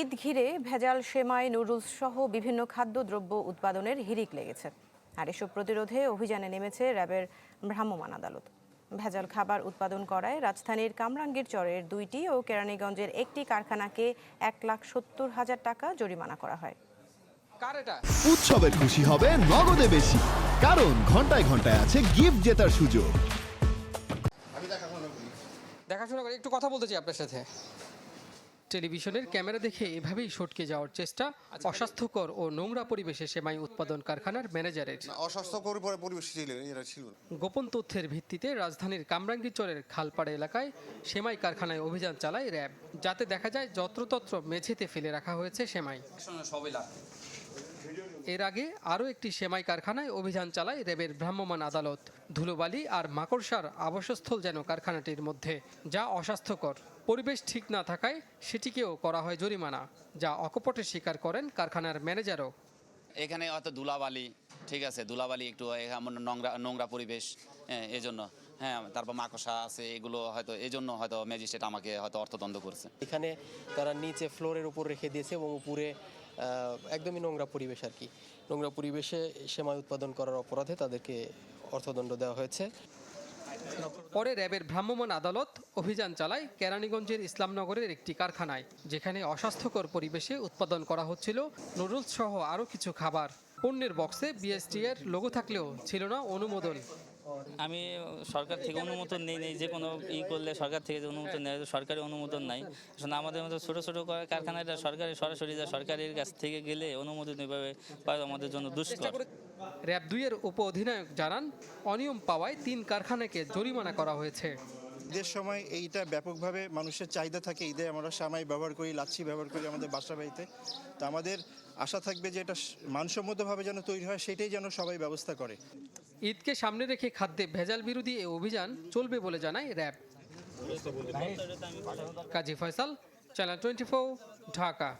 ঈদ ঘিরে ভেজাল সেমাই নুডলস সহ বিভিন্ন খাদ্যদ্রব্য উৎপাদনের হিরিক লেগেছে। আর এসব প্রতিরোধে অভিযানে নেমেছে র্যাবের ভ্রাম্যমাণ আদালত। ভেজাল খাবার উৎপাদন করায় রাজধানীর কামরাঙ্গীর চরের দুইটি ও কেরানীগঞ্জের একটি কারখানাকে এক লাখ সত্তর হাজার টাকা জরিমানা করা হয়। উৎসবের খুশি হবে নগদে বেশি কারণ ঘন্টায় ঘন্টায় আছে গিফট জেতার সুযোগ। দেখাশোনা করে একটু কথা বলতে চাই আপনার সাথে। টেলিভিশনের ক্যামেরা দেখে এভাবেই সটকে যাওয়ার চেষ্টা অস্বাস্থ্যকর ও নোংরা পরিবেশে সেমাই উৎপাদন কারখানার ম্যানেজারের। অস্বাস্থ্যকর পরিবেশ ছিল এরা ছিল গোপন তথ্যের ভিত্তিতে রাজধানীর কামরাঙ্গীরচরের খালপাড়া এলাকায় সেমাই কারখানায় অভিযান চালায় র্যাব যাতে দেখা যায় যত্রতত্র মেঝেতে ফেলে রাখা হয়েছে সেমাই। এর আগে আরও একটি সেমাই কারখানায় অভিযান চালায় র্যাবের ভ্রাম্যমাণ আদালত ধুলোবালি আর মাকড়সার আবাসস্থল যেন কারখানাটির মধ্যে যা অস্বাস্থ্যকর। পরিবেশ ঠিক না থাকায় সেটিকেও করা হয় জরিমানা যা অকপটে স্বীকার করেন কারখানার ম্যানেজারও। এখানে হয়তো ধুলাবালি ঠিক আছে ধুলাবালি একটু এমন নোংরা নোংরা পরিবেশ হ্যাঁ এজন্য। হ্যাঁ তারপর মাকসা আছে এগুলো হয়তো এজন্য হয়তো ম্যাজিস্ট্রেট আমাকে হয়তো অর্থদণ্ড করছে। এখানে তারা নিচে ফ্লোরের উপর রেখে দিয়েছে এবং উপরে একদমই নোংরা পরিবেশ আর কি। নোংরা পরিবেশে সেমাই উৎপাদন করার অপরাধে তাদেরকে অর্থদণ্ড দেওয়া হয়েছে। পরে র্যাবের ভ্রাম্যমাণ আদালত অভিযান চালায় কেরানীগঞ্জের ইসলামনগরের একটি কারখানায়, যেখানে অস্বাস্থ্যকর পরিবেশে উৎপাদন করা হচ্ছিল নুডলস সহ আরও কিছু খাবার। পণ্যের বক্সে বিএসটি এর লোগো থাকলেও ছিল না অনুমোদন। আমি সরকার থেকে অনুমোদন নেই নেই, যে কোনো ই করলে সরকার থেকে যে অনুমোদন নেয় সরকারি অনুমোদন নাই। আসলে আমাদের মতো ছোটো ছোটো কারখানাটা সরকারি, সরাসরি যা সরকারের কাছ থেকে গেলে অনুমোদন এভাবে পাওয়া আমাদের জন্য দুষ্কর। র্যাব দুইয়ের উপ অধিনায়ক জানান, অনিয়ম পাওয়ায় তিন কারখানাকে জরিমানা করা হয়েছে। ঈদের সময় এইটা ব্যাপকভাবে মানুষের চাহিদা থাকে ঈদে আমরা সামাই ব্যবহার করি লাচ্ছি ব্যবহার করি আমাদের বাসা বাড়িতে। তো আমাদের আশা থাকবে যে এটা মানসম্মতভাবে যেন তৈরি হয় সেটাই যেন সবাই ব্যবস্থা করে। ঈদকে সামনে রেখে খাদ্যে ভেজাল বিরোধী এ অভিযান চলবে বলে জানায় RAB. Kazi Faisal channel twenty Dhaka.